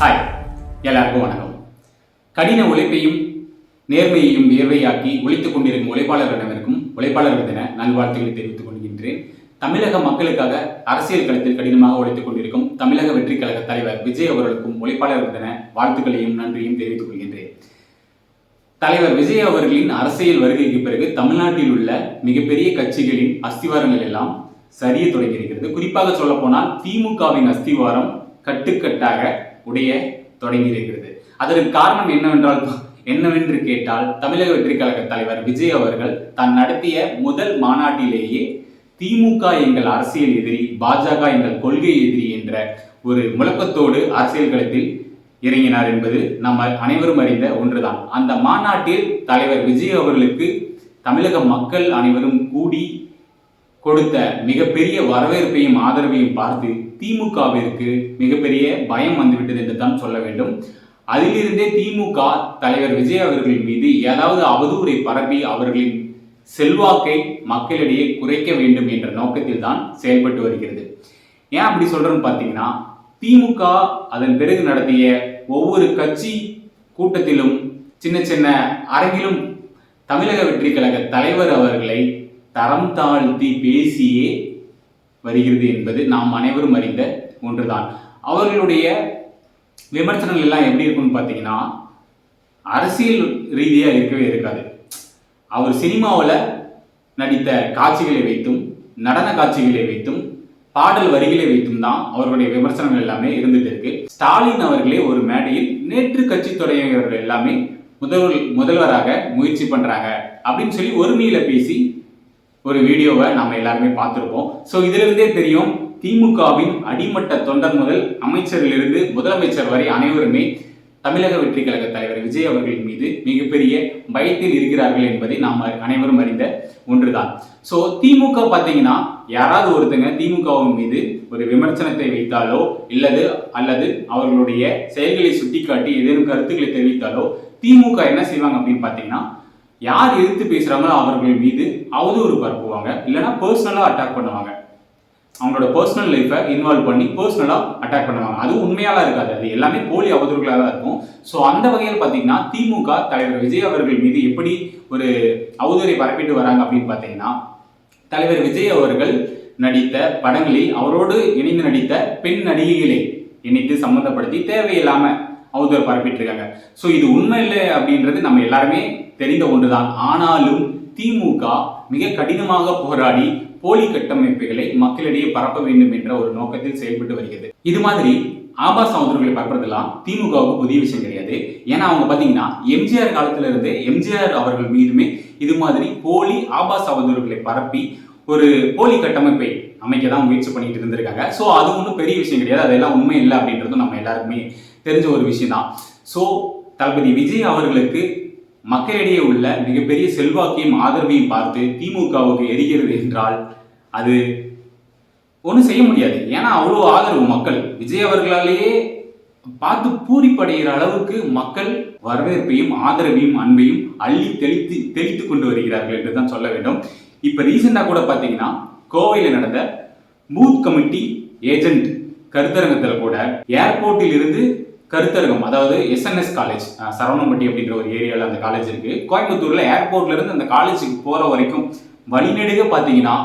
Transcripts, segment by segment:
Hi எல்லாருக்கும் வணக்கம். கடின உழைப்பையும் நேர்மையையும் வியர்வையாக்கி உழைத்துக் கொண்டிருக்கும் உழைப்பாளர்களிடமிருக்கும் உழைப்பாளர்கள் தின நல்வாழ்த்துக்களை தெரிவித்துக் கொள்கின்றேன். தமிழக மக்களுக்காக அரசியல் களத்தில் கடினமாக உழைத்துக் கொண்டிருக்கும் தமிழக வெற்றி கழக தலைவர் விஜய் அவர்களுக்கும் உழைப்பாளர்கள் தின வாழ்த்துக்களையும் நன்றியும் தெரிவித்துக் கொள்கின்றேன். தலைவர் விஜய் அவர்களின் அரசியல் வருகைக்கு பிறகு தமிழ்நாட்டில் உள்ள மிகப்பெரிய கட்சிகளின் அஸ்திவாரங்கள் எல்லாம் சரிய தொடங்கியிருக்கிறது. குறிப்பாக சொல்ல போனால் திமுகவின் அஸ்திவாரம் கட்டுக்கட்டாக உடைய தொடங்கி இருக்கிறது. அதற்கு காரணம் என்னவென்றால் என்னவென்று கேட்டால் தமிழக வெற்றி கழக தலைவர் விஜய் அவர்கள் தான் நடத்திய முதல் மாநாட்டிலேயே திமுக எங்கள் அரசியல் எதிரி பாஜக எங்கள் கொள்கை எதிரி என்ற ஒரு முழக்கத்தோடு அரசியல் களத்தில் இறங்கினார் என்பது நம்ம அனைவரும் அறிந்த ஒன்றுதான். அந்த மாநாட்டில் தலைவர் விஜய் அவர்களுக்கு தமிழக மக்கள் அனைவரும் கூடி கொடுத்த மிகப்பெரிய வரவேற்பையும் ஆதரவையும் பார்த்து திமுகவிற்கு மிகப்பெரிய பயம் வந்துவிட்டது என்று தான் சொல்ல வேண்டும். அதிலிருந்தே திமுக தலைவர் விஜய் அவர்கள் மீது ஏதாவது அவதூறை பரப்பி அவர்களின் செல்வாக்கை மக்களிடையே குறைக்க வேண்டும் என்ற நோக்கத்தில் தான் செயல்பட்டு வருகிறது. ஏன் அப்படி சொல்றோம்னு பார்த்தீங்கன்னா திமுக அதன் பிறகு நடத்திய ஒவ்வொரு கட்சி கூட்டத்திலும் சின்ன சின்ன அரங்கிலும் தமிழக வெற்றி கழக தலைவர் அவர்களை தரம் தாழ்த்தி பேசியே வருகிறது என்பது நாம் அனைவரும் அறிந்த ஒன்றுதான். அவர்களுடைய விமர்சனங்கள் எல்லாம் எப்படி இருக்கும்னு பார்த்தீங்கன்னா அரசியல் ரீதியாக இருக்கவே இருக்காது. அவர் சினிமாவில் நடித்த காட்சிகளை வைத்தும் நடன காட்சிகளை வைத்தும் பாடல் வரிகளை வைத்தும் தான் அவர்களுடைய விமர்சனங்கள் எல்லாமே இருந்துட்டு இருக்கு. ஸ்டாலின் அவர்களே ஒரு மேடையில் நேற்று கட்சி தொடங்கியவர்கள் எல்லாமே முதல்வர் முதல்வராக முயற்சி பண்றாங்க அப்படின்னு சொல்லி ஒருமையில பேசி ஒரு வீடியோவை நம்ம எல்லாருமே பார்த்துருப்போம். ஸோ இதிலிருந்தே தெரியும் திமுகவின் அடிமட்ட தொண்டர் முதல் அமைச்சரிலிருந்து முதலமைச்சர் வரை அனைவருமே தமிழக வெற்றி கழக தலைவர் விஜய் அவர்களின் மீது மிகப்பெரிய பயத்தில் இருக்கிறார்கள் என்பதை நாம் அனைவரும் அறிந்த ஒன்றுதான். ஸோ திமுக பார்த்தீங்கன்னா யாராவது ஒருத்தங்க திமுகவின் மீது ஒரு விமர்சனத்தை வைத்தாலோ இல்லது அல்லது அவர்களுடைய செயல்களை சுட்டிக்காட்டி ஏதேனும் கருத்துக்களை தெரிவித்தாலோ திமுக என்ன செய்வாங்க அப்படின்னு பார்த்தீங்கன்னா யார் எதிர்த்து பேசுகிறாங்களோ அவர்கள் மீது அவதூறு பரப்புவாங்க. இல்லைன்னா பர்சனலாக அட்டாக் பண்ணுவாங்க. அவங்களோட பர்சனல் லைஃப்பை இன்வால்வ் பண்ணி பர்சனலாக அட்டாக் பண்ணுவாங்க. அது உண்மையாலாம் இருக்காது. அது எல்லாமே போலி அவதூறுகளாக தான் இருக்கும். ஸோ அந்த வகையில் பார்த்தீங்கன்னா திமுக தலைவர் விஜய் அவர்கள் மீது எப்படி ஒரு அவதூறை பரப்பிட்டு வராங்க அப்படின்னு பார்த்தீங்கன்னா தலைவர் விஜய் அவர்கள் நடித்த படங்களில் அவரோடு இணைந்து நடித்த பெண் நடிகைகளை இணைத்து சம்மந்தப்படுத்தி தேவையில்லாமல் அவதூறு பரப்பிட்டு இருக்காங்க. ஸோ இது உண்மை இல்லை அப்படின்றது நம்ம எல்லாருமே தெரிந்த ஒன்றுதான். ஆனாலும் திமுக மிக கடினமாக போராடி போலி கட்டமைப்புகளை மக்களிடையே பரப்ப வேண்டும் என்ற ஒரு நோக்கத்தில் செயல்பட்டு வருகிறது. இது மாதிரி ஆபாச அவதூறுகளை பரப்புறதெல்லாம் திமுகவுக்கு புதிய விஷயம் கிடையாது. ஏன்னா அவங்க பார்த்தீங்கன்னா எம்ஜிஆர் காலத்துல இருந்து எம்ஜிஆர் அவர்கள் மீதுமே இது மாதிரி போலி ஆபாச அவதூறுகளை பரப்பி ஒரு போலி கட்டமைப்பை அமைக்க தான் முயற்சி பண்ணிட்டு இருந்திருக்காங்க. ஸோ அது ஒன்றும் பெரிய விஷயம் கிடையாது. அதெல்லாம் உண்மை இல்லை அப்படின்றதும் நம்ம எல்லாருக்குமே தெரிஞ்ச ஒரு விஷயம் தான் ஸோ தளபதி விஜய் அவர்களுக்கு மக்களிடையே உள்ள மிகப்பெரிய செல்வாக்கையும் ஆதரவையும் பார்த்து திமுகவுக்கு எரிகிறது என்றால் அது ஒன்றும் செய்ய முடியாது. ஏன்னா அவ்வளோ ஆதரவு மக்கள். விஜய் அவர்களாலேயே பார்த்து பூரிப்படைகிற அளவுக்கு மக்கள் வரவேற்பையும் ஆதரவையும் அன்பையும் அள்ளி தெளித்து தெளித்து கொண்டு வருகிறார்கள் என்று தான் சொல்ல வேண்டும். இப்போ ரீசெண்டாக கூட பார்த்தீங்கன்னா கோவையில் நடந்த பூத் கமிட்டி ஏஜென்ட் கருத்தரங்கத்தில் கூட ஏர்போர்ட்டில் இருந்து கருத்தரங்கம் அதாவது எஸ்என்எஸ் காலேஜ் சரவணம்பட்டி அப்படின்ற ஒரு ஏரியாவில் அந்த காலேஜ் இருக்கு. கோயம்புத்தூர்ல ஏர்போர்ட்ல இருந்து அந்த காலேஜுக்கு போற வரைக்கும் வழிநெடுக பார்த்தீங்கன்னா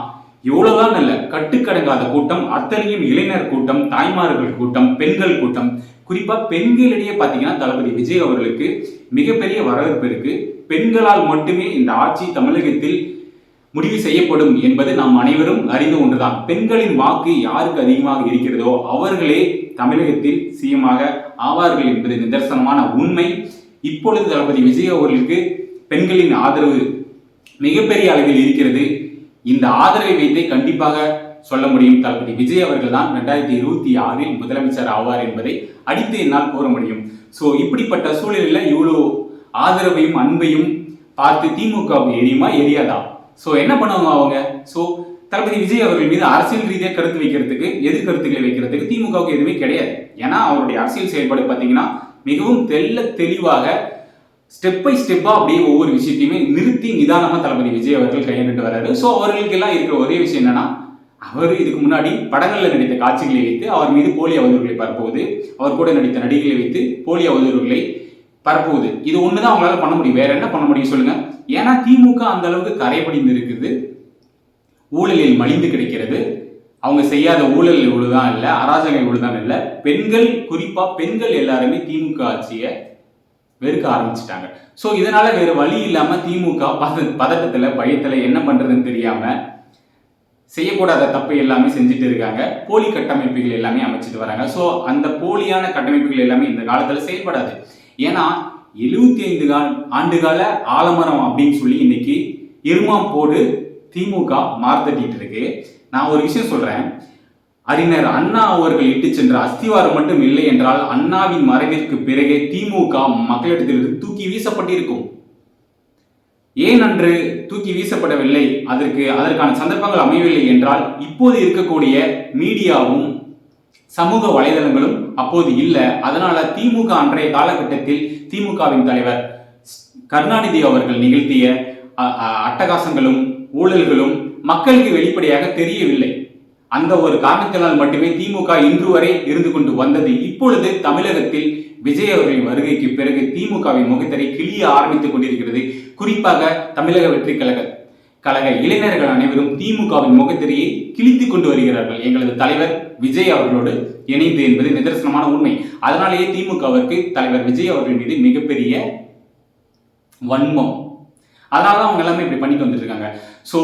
இவ்வளவுதான் இல்ல கட்டுக்கடங்காத கூட்டம் அத்தனையும் இளைஞர் கூட்டம் தாய்மார்கள் கூட்டம் பெண்கள் கூட்டம். குறிப்பா பெண்களிடையே பார்த்தீங்கன்னா தளபதி விஜய் அவர்களுக்கு மிகப்பெரிய வரவேற்பு இருக்கு. பெண்களால் மட்டுமே இந்த ஆட்சி தமிழகத்தில் முடிவு செய்யப்படும் என்பது நாம் அனைவரும் அறிந்த ஒன்றுதான். பெண்களின் வாக்கு யாருக்கு அதிகமாக இருக்கிறதோ அவர்களே தமிழகத்தில் சிஎமாக ஆவார்கள் என்பது நிதர்சனமான உண்மை. இப்பொழுது தளபதி விஜய் அவர்களுக்கு பெண்களின் ஆதரவு மிகப்பெரிய அளவில் இருக்கிறது. இந்த ஆதரவை வைத்தே கண்டிப்பாக சொல்ல முடியும். தளபதி விஜய் அவர்கள் தான் ரெண்டாயிரத்தி இருபத்தி ஆறில் முதலமைச்சர் ஆவார் என்பதை அடித்து என்னால் கூற முடியும். ஸோ இப்படிப்பட்ட சூழலில் இவ்வளோ ஆதரவையும் அன்பையும் பார்த்து திமுக எரியுமா எரியாதா? ஸோ என்ன பண்ணுவாங்க அவங்க? ஸோ தளபதி விஜய் அவர்கள் மீது அரசியல் ரீதியாக கருத்து வைக்கிறதுக்கு எதிர் கருத்துக்களை வைக்கிறதுக்கு திமுகவுக்கு எதுவுமே கிடையாது. ஏன்னா அவருடைய அரசியல் செயல்பாடு பார்த்தீங்கன்னா மிகவும் தெல்ல தெளிவாக ஸ்டெப் பை ஸ்டெப்பாக அப்படியே ஒவ்வொரு விஷயத்தையுமே நிறுத்தி நிதானமாக தளபதி விஜய் அவர்கள் கையாண்டுட்டு வர்றாரு ஸோ அவர்களுக்கு எல்லாம் இருக்கிற ஒரே விஷயம் என்னன்னா அவர் இதுக்கு முன்னாடி படங்களில் நடித்த காட்சிகளை வைத்து அவர் மீது போலி அவதூறுகளை பரப்புவது அவர் கூட நடித்த நடிகளை வைத்து போலி அவதூறுகளை பரப்புவது. இது ஒன்று தான் அவங்களால பண்ண முடியும். வேற என்ன பண்ண முடியும் சொல்லுங்க? ஏன்னா திமுக அந்த அளவுக்கு கரைபடிந்து இருக்குது. ஊழலில் மலிந்து கிடைக்கிறது. அவங்க செய்யாத ஊழல் இவ்வளவுதான் இல்லை அராஜகம் இவ்வளவுதான் இல்லை. பெண்கள் குறிப்பா பெண்கள் எல்லாருமே திமுக ஆட்சியை வெறுக்க ஆரம்பிச்சிட்டாங்க. ஸோ இதனால வேற வழி இல்லாம திமுக பத பதட்டத்தில் பயத்தில் என்ன பண்றதுன்னு தெரியாம செய்யக்கூடாத தப்பு எல்லாமே செஞ்சுட்டு இருக்காங்க. போலி கட்டமைப்புகள் எல்லாமே அமைச்சிட்டு வராங்க. ஸோ அந்த போலியான கட்டமைப்புகள் எல்லாமே இந்த காலத்தில் செயல்படாது. ஏன்னா எழுபத்தி ஐந்து கால் ஆண்டுகால ஆலமரம் அப்படின்னு சொல்லி இன்னைக்கு இருமாம் போடு திமுக மார்த்தட்டிட்டு இருக்கு நான் ஒரு விஷயம் சொல்றேன். அறிஞர் அண்ணா அவர்கள் இட்டு சென்ற அஸ்திவாரம் மட்டும் இல்லை என்றால் அண்ணாவின் மறைவிற்கு பிறகே திமுக மக்களிடத்திலிருந்து தூக்கி வீசப்பட்டிருக்கும். ஏன் அன்று தூக்கி வீசப்படவில்லை? அதற்கு அதற்கான சந்தர்ப்பங்கள் அமையவில்லை என்றால் இப்போது இருக்கக்கூடிய மீடியாவும் சமூக வலைதளங்களும் அப்போது இல்லை. அதனால திமுக அன்றைய காலகட்டத்தில் திமுகவின் தலைவர் கருணாநிதி அவர்கள் நிகழ்த்திய அ- அட்டகாசங்களும் ஊழல்களும் மக்களுக்கு வெளிப்படையாக தெரியவில்லை. அந்த ஒரு காரணத்தினால் மட்டுமே திமுக இன்று வரை இருந்து கொண்டு வந்தது. இப்பொழுது தமிழகத்தில் விஜய் அவர்களின் வருகைக்கு பிறகு திமுகவின் முகத்தரை கிளிய ஆரம்பித்துக் கொண்டிருக்கிறது. குறிப்பாக தமிழக வெற்றி கழக கழக இளைஞர்கள் அனைவரும் திமுகவின் முகத்திரையை கிழித்துக் கொண்டு வருகிறார்கள். எங்களது தலைவர் விஜய் அவர்களோடு இணைந்து என்பது நிதர்சனமான உண்மை. அதனாலேயே திமுகவிற்கு தலைவர் விஜய் அவர்கள் மீது மிகப்பெரிய வன்மம் அதனால தான் அவங்க எல்லாமே இப்படி பண்ணிட்டு வந்துட்டு இருக்காங்க ஸோ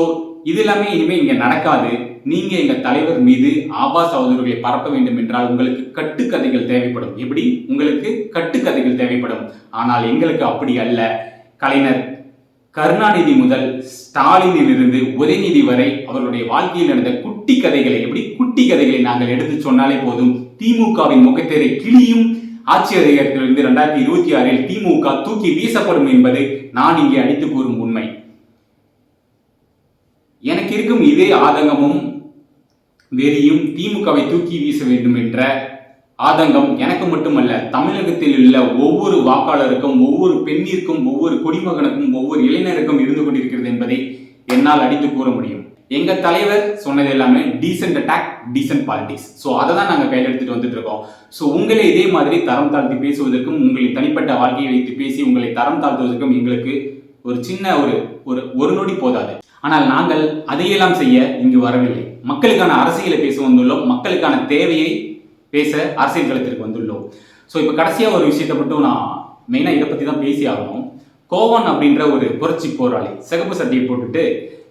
இது எல்லாமே இனிமேல் இங்கே நடக்காது. நீங்கள் எங்கள் தலைவர் மீது ஆபாஸ் அவதூறுகளை பரப்ப வேண்டும் என்றால் உங்களுக்கு கட்டுக்கதைகள் தேவைப்படும். எப்படி? உங்களுக்கு கட்டுக்கதைகள் தேவைப்படும். ஆனால் எங்களுக்கு அப்படி அல்ல. கலைஞர் கருணாநிதி முதல் ஸ்டாலினிலிருந்து உதயநிதி வரை அவர்களுடைய வாழ்க்கையில் நடந்த குட்டி கதைகளை எப்படி? குட்டி கதைகளை நாங்கள் எடுத்து சொன்னாலே போதும். திமுகவின் முகத்தேரை கிளியும் ஆட்சி அதிகாரத்திலிருந்து இரண்டாயிரத்தி இருபத்தி ஆறில் திமுக தூக்கி வீசப்படும் என்பது நான் இங்கே அடித்து கூறும் உண்மை. எனக்கு இருக்கும் இதே ஆதங்கமும் வெறியும் திமுகவை தூக்கி வீச வேண்டும் என்ற ஆதங்கம் எனக்கு மட்டுமல்ல தமிழகத்தில் உள்ள ஒவ்வொரு வாக்காளருக்கும் ஒவ்வொரு பெண்ணிற்கும் ஒவ்வொரு குடிமகனுக்கும் ஒவ்வொரு இளைஞருக்கும் இருந்து கொண்டிருக்கிறது என்பதை என்னால் அடித்து கூற முடியும். எங்க தலைவர் சொன்னது எல்லாமே decent attack decent politics so அதை தான் நாங்கள் கையில் எடுத்துட்டு வந்துட்டு இருக்கோம். ஸோ உங்களை இதே மாதிரி தரம் தாழ்த்தி பேசுவதற்கும் உங்களின் தனிப்பட்ட வாழ்க்கையை வைத்து பேசி உங்களை தரம் தாழ்த்துவதற்கும் எங்களுக்கு ஒரு சின்ன ஒரு ஒரு ஒரு நொடி போதாது. ஆனால் நாங்கள் அதையெல்லாம் செய்ய இங்கு வரவில்லை. மக்களுக்கான அரசியலை பேச வந்துள்ளோம். மக்களுக்கான தேவையை பேச அரசியல் களத்திற்கு வந்துள்ளோம். ஸோ இப்போ கடைசியாக ஒரு விஷயத்தை மட்டும் நான் மெயினாக இதை பற்றி தான் பேசி ஆகணும். கோவன் அப்படின்ற ஒரு புரட்சி போராளி சிகப்பு சட்டையை போட்டுட்டு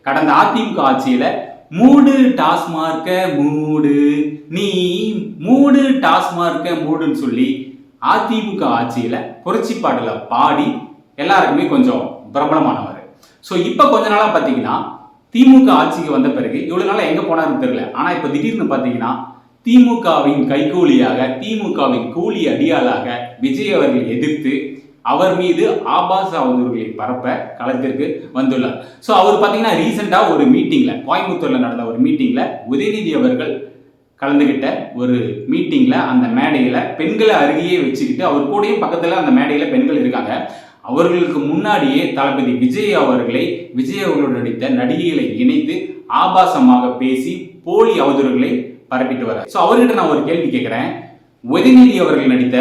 கடந்த அதிமுக ஆட்சியில மூடு டாஸ்மார்க்க மூடு நீ மூடு டாஸ்மார்க்க மூடுன்னு சொல்லி அதிமுக ஆட்சியில புரட்சி பாடல பாடி எல்லாருக்குமே கொஞ்சம் பிரபலமானவர். ஸோ இப்போ கொஞ்ச நாளா பார்த்தீங்கன்னா திமுக ஆட்சிக்கு வந்த பிறகு இவ்வளவு நாளாக எங்க போனாருன்னு தெரியல. ஆனா இப்போ திடீர்னு பார்த்தீங்கன்னா திமுகவின் கைகூலியாக திமுகவின் கூலி அடியாளாக விஜய் அவர்கள் எதிர்த்து அவர் மீது ஆபாச அவதூறுகளை பரப்ப களத்திற்கு வந்துள்ளார். ஸோ அவர் பார்த்தீங்கன்னா ரீசெண்டாக ஒரு மீட்டிங்கில் கோயம்புத்தூரில் நடந்த ஒரு மீட்டிங்கில் உதயநிதி அவர்கள் கலந்துக்கிட்ட ஒரு மீட்டிங்கில் அந்த மேடையில் பெண்களை அருகேயே வச்சுக்கிட்டு அவர் கூடயும் பக்கத்தில் அந்த மேடையில் பெண்கள் இருக்காங்க. அவர்களுக்கு முன்னாடியே தளபதி விஜய் அவர்களை விஜய் அவர்களோடு நடித்த நடிகைகளை இணைத்து ஆபாசமாக பேசி போலி அவதூறுகளை பரப்பிட்டு வர ஸோ அவர்கிட்ட நான் ஒரு கேள்வி கேட்குறேன். உதயநிதி அவர்கள் நடித்த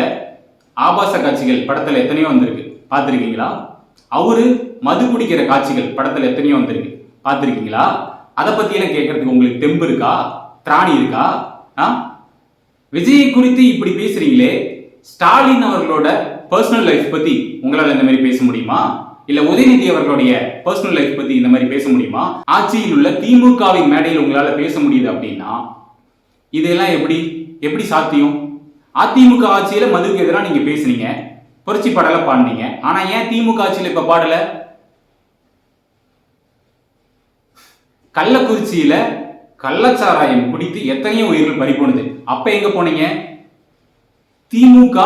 ஆபாச காட்சிகள் படத்தில் எத்தனையோ வந்திருக்கு. பார்த்துருக்கீங்களா? அவரு மது குடிக்கிற காட்சிகள் படத்தில் எத்தனையோ வந்திருக்கு. பார்த்துருக்கீங்களா? அதை பற்றியெல்லாம் கேட்கறதுக்கு உங்களுக்கு தெம்பு இருக்கா? திராணி இருக்கா? ஆ? விஜயை குறித்து இப்படி பேசுறீங்களே ஸ்டாலின் அவர்களோட பர்சனல் லைஃப் பற்றி உங்களால் இந்த மாதிரி பேச முடியுமா? இல்ல உதயநிதி அவர்களுடைய பர்சனல் லைஃப் பத்தி இந்த மாதிரி பேச முடியுமா? ஆட்சியில் உள்ள திமுகவின் மேடையில் உங்களால பேச முடியுது அப்படின்னா இதெல்லாம் எப்படி எப்படி சாத்தியம்? அதிமுக ஆட்சியில மதுவுக்கு எதிராக நீங்க பேசுனீங்க. புரட்சி பாடல பாடினீங்க. ஆனா ஏன் திமுக ஆட்சியில இப்ப பாடல? கள்ளக்குறிச்சியில கள்ளச்சாராயம் குடித்து எத்தனையோ உயிர்கள் பறிபோனது அப்ப எங்க போனீங்க? திமுக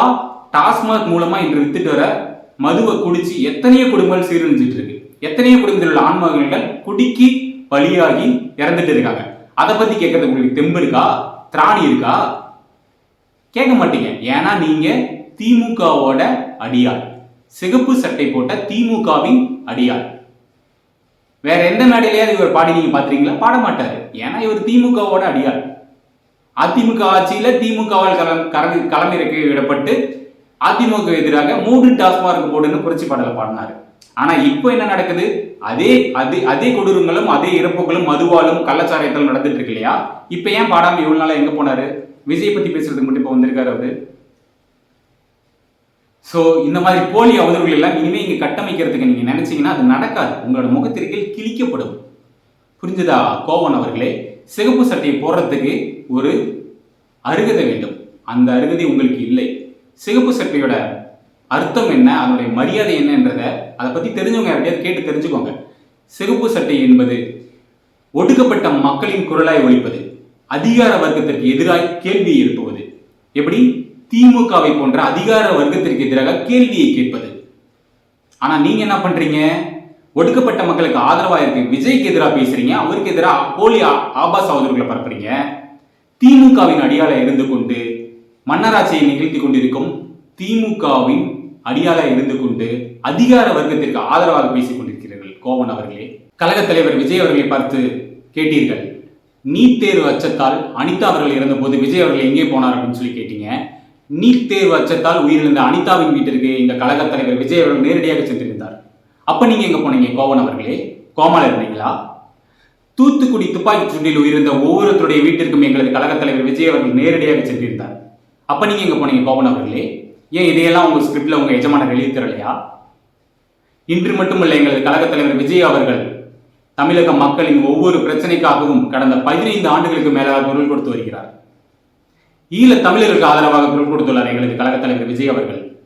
டாஸ்மாக் மூலமா இன்று வித்துட்டு வர மதுவை குடிச்சு எத்தனையோ குடும்பங்கள் சீரழிஞ்சிட்டு இருக்கு. எத்தனையோ குடும்பத்தில் உள்ள ஆண்மகன்கள் குடிக்கி பலியாகி இறந்துட்டு இருக்காங்க. அதை பத்தி கேட்கறதுக்கு உங்களுக்கு தெம்பு இருக்கா? திராணி இருக்கா? கேட்க மாட்டீங்க. ஏன்னா நீங்க திமுகவோட அடியாள். சிகப்பு சட்டை போட்ட திமுகவின் அடியாள். வேற எந்த மேடையிலேயாவது இவர் பாடி நீங்க பாத்துறீங்களா பாட மாட்டாரு ஏன்னா இவர் திமுகவோட அடியார் அதிமுக ஆட்சியில திமுகவால் களம் களம் களமிறக்கி விடப்பட்டு அதிமுக எதிராக மூன்று டாஸ்மார்க் போடுன்னு புரட்சி பாடலை பாடினாரு. ஆனா இப்போ என்ன நடக்குது? அதே அதே அதே கொடூரங்களும் அதே இறப்புகளும் மதுவாலும் கள்ளச்சாராயத்தாலும் நடந்துட்டு இருக்கு இல்லையா? இப்போ ஏன் பாடாம இவ்வளவு நாளா எங்க போனாரு? விஜயை பத்தி பேசுறதுக்கு மட்டும் இப்போ வந்திருக்காரு அவரு. ஸோ இந்த மாதிரி போலி அவதூறுகள் எல்லாம் இனிமே இங்க கட்டமைக்கிறதுக்கு நீங்க நினைச்சீங்கன்னா அது நடக்காது. உங்களோட முகத்திற்கில் கிழிக்கப்படும். புரிஞ்சுதா? கோவன் அவர்களே சிகப்பு சட்டையை போடுறதுக்கு ஒரு அருகதை வேண்டும். அந்த அருகதை உங்களுக்கு இல்லை. சிகப்பு சட்டையோட அர்த்தம் என்ன? அதனுடைய மரியாதை என்னன்றதை அதை பத்தி தெரிஞ்சவங்க யார்கிட்டயாவது கேட்டு தெரிஞ்சுக்கோங்க. சிகப்பு சட்டை என்பது ஒடுக்கப்பட்ட மக்களின் குரலாய் ஒழிப்பது அதிகார வர்க்கத்திற்கு எதிராக கேள்வியை எழுப்புவது. எப்படி? திமுகவை போன்ற அதிகார வர்க்கத்திற்கு எதிராக கேள்வியை கேட்பது. ஆனா நீங்க என்ன பண்றீங்க? ஒடுக்கப்பட்ட மக்களுக்கு ஆதரவா இருக்கு. விஜய்க்கு எதிராக பேசுறீங்க. அவருக்கு எதிராக போலி ஆபாஸ் ஆபாச அவதூறுகளை பரப்புறீங்க. திமுகவின் அடியால இருந்து கொண்டு மன்னராட்சியை நிகழ்த்தி கொண்டிருக்கும் திமுகவின் அடியால இருந்து கொண்டு அதிகார வர்க்கத்திற்கு ஆதரவாக பேசிக் கொண்டிருக்கிறீர்கள் கோவன் அவர்களே. கழகத் தலைவர் விஜய் அவர்களை பார்த்து கேட்டீர்கள். நீட் தேர்வு அச்சத்தால் அனிதா அவர்கள் இறந்தபோது விஜய் அவர்கள் எங்கே போனார் அப்படின்னு சொல்லி கேட்டீங்க. நீட் தேர்வு அச்சத்தால் உயிரிழந்த அனிதாவின் வீட்டிற்கு இந்த கழகத் தலைவர் விஜய் அவர்கள் நேரடியாக சென்றிருந்தார். அப்போ நீங்கள் எங்கே போனீங்க கோவன் அவர்களே? கோமால இருந்தீங்களா? தூத்துக்குடி துப்பாக்கி சுண்டில் உயிரிழந்த ஒவ்வொருத்தருடைய வீட்டிற்கும் எங்களது கழகத் தலைவர் விஜய் அவர்கள் நேரடியாக சென்றிருந்தார். அப்போ நீங்கள் எங்கே போனீங்க கோவன் அவர்களே? ஏன் இதையெல்லாம் உங்கள் ஸ்கிரிப்டில் உங்கள் எஜமான வெளியே தரலையா இன்று மட்டுமல்ல எங்களது கழகத் தலைவர் விஜய் அவர்கள் தமிழக மக்களின் ஒவ்வொரு பிரச்சனைக்காகவும் கடந்த பதினைந்து ஆண்டுகளுக்கு மேலாக குரல் கொடுத்து வருகிறார். ஈழ தமிழர்களுக்கு ஆதரவாக குரல் கொடுத்துள்ளார் எங்களது கழகத் தலைவர் விஜய் அவர்கள்.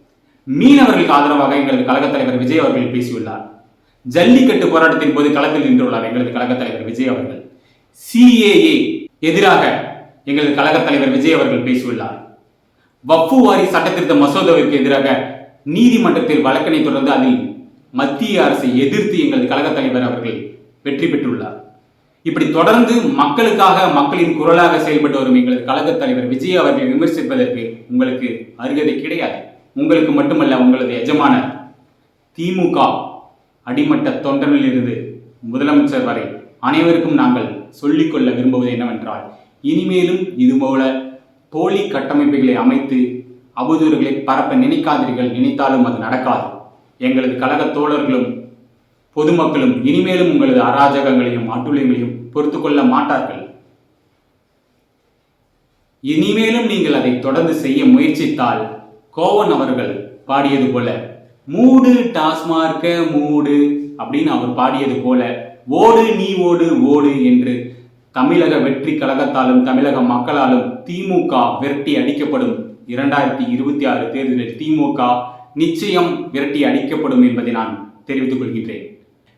மீனவர்களுக்கு ஆதரவாக எங்களது கழகத் தலைவர் விஜய் அவர்கள் பேசியுள்ளார். ஜல்லிக்கட்டு போராட்டத்தின் போது களத்தில் நின்றுள்ளார் எங்களது கழகத் தலைவர் விஜய் அவர்கள். சிஏஏ எதிராக எங்களது கழகத் தலைவர் விஜய் அவர்கள் பேசியுள்ளார். வப்பு வாரி சட்டத்திருத்த மசோதாவிற்கு எதிராக நீதிமன்றத்தில் வழக்கினை தொடர்ந்து அதில் மத்திய அரசை எதிர்த்து எங்களது கழகத் தலைவர் அவர்கள் வெற்றி பெற்றுள்ளார். இப்படி தொடர்ந்து மக்களுக்காக மக்களின் குரலாக செயல்பட்டு வரும் எங்களது கழகத் தலைவர் விஜய் அவர்களை விமர்சிப்பதற்கு உங்களுக்கு அருகதை கிடையாது. உங்களுக்கு மட்டுமல்ல உங்களது எஜமான திமுக அடிமட்ட தொண்டனில் இருந்து முதலமைச்சர் வரை அனைவருக்கும் நாங்கள் சொல்லிக்கொள்ள விரும்புவது என்னவென்றால் இனிமேலும் இதுபோல போலி கட்டமைப்புகளை அமைத்து அவதூறுகளை பரப்ப நினைக்காதீர்கள். நினைத்தாலும் அது நடக்காது. எங்களது கழக தோழர்களும் பொதுமக்களும் இனிமேலும் உங்களது அராஜகங்களையும் அட்டுழியங்களையும் பொறுத்து கொள்ள மாட்டார்கள். இனிமேலும் நீங்கள் அதை தொடர்ந்து செய்ய முயற்சித்தால் கோவன் அவர்கள் பாடியது போல மூடு டாஸ்மார்க்க மூடு அப்படின்னு அவர் பாடியது போல ஓடு நீ ஓடு ஓடு என்று தமிழக வெற்றி கழகத்தாலும் தமிழக மக்களாலும் திமுக விரட்டி அடிக்கப்படும் இரண்டாயிரத்தி இருபத்தி ஆறு தேர்தலில் திமுக நிச்சயம் விரட்டி அடிக்கப்படும் என்பதை நான் தெரிவித்துக் கொள்கின்றேன்.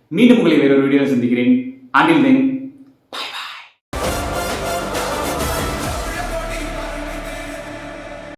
மீண்டும் உங்களை வேறொரு வீடியோவில் சந்திக்கிறேன். Until then